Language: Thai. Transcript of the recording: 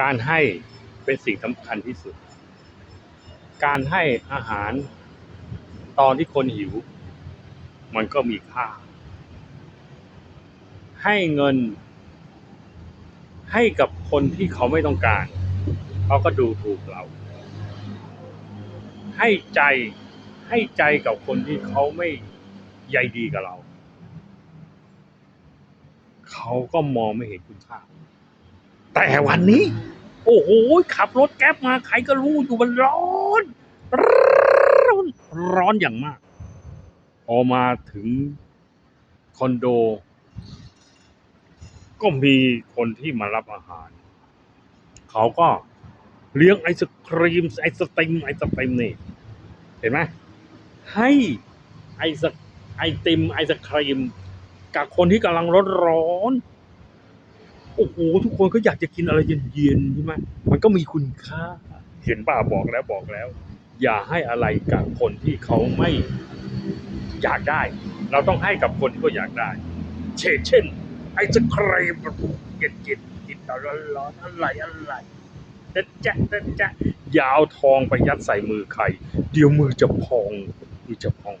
การให้เป็นสิ่งสำคัญที่สุด การให้อาหารตอนที่คนหิว มันก็มีค่า ให้เงิน ให้กับคนที่เขาไม่ต้องการ เขาก็ดูถูกเรา ให้ใจให้ใจกับคนที่เขาไม่ใยดีกับเรา เขาก็มองไม่เห็นคุณค่า แต่วันนี้ โอ้โหขับรถแก๊ปมาใครก็รู้อยู่มันร้อน ร้อน ร้อนอย่างมาก พอมาถึงคอนโด ก็มีคนที่มารับอาหาร เขาก็เลี้ยงไอศครีม ไอศติมไอศติมนี่ เห็นไหมให้ไอศไอติมไอศครีม กับคนที่กำลังร้อนร้อน โอ้โหทุกคนก็อยากจะกินอะไรเย็นๆใช่ไหมมันก็มีคุณค่า เห็นป่าบอกแล้วบอกแล้ว อย่าให้อะไรกับคนที่เขาไม่อยากได้ เราต้องให้กับคนที่เขาอยากได้ เช่นเช่น ไอศครีมเย็นเย็นกินตอนร้อนอะไรอะไรจะจะจะจะอย่าเอาทองไปยัดใส่มือใคร เดี๋ยวมือจะพองมือจะพอง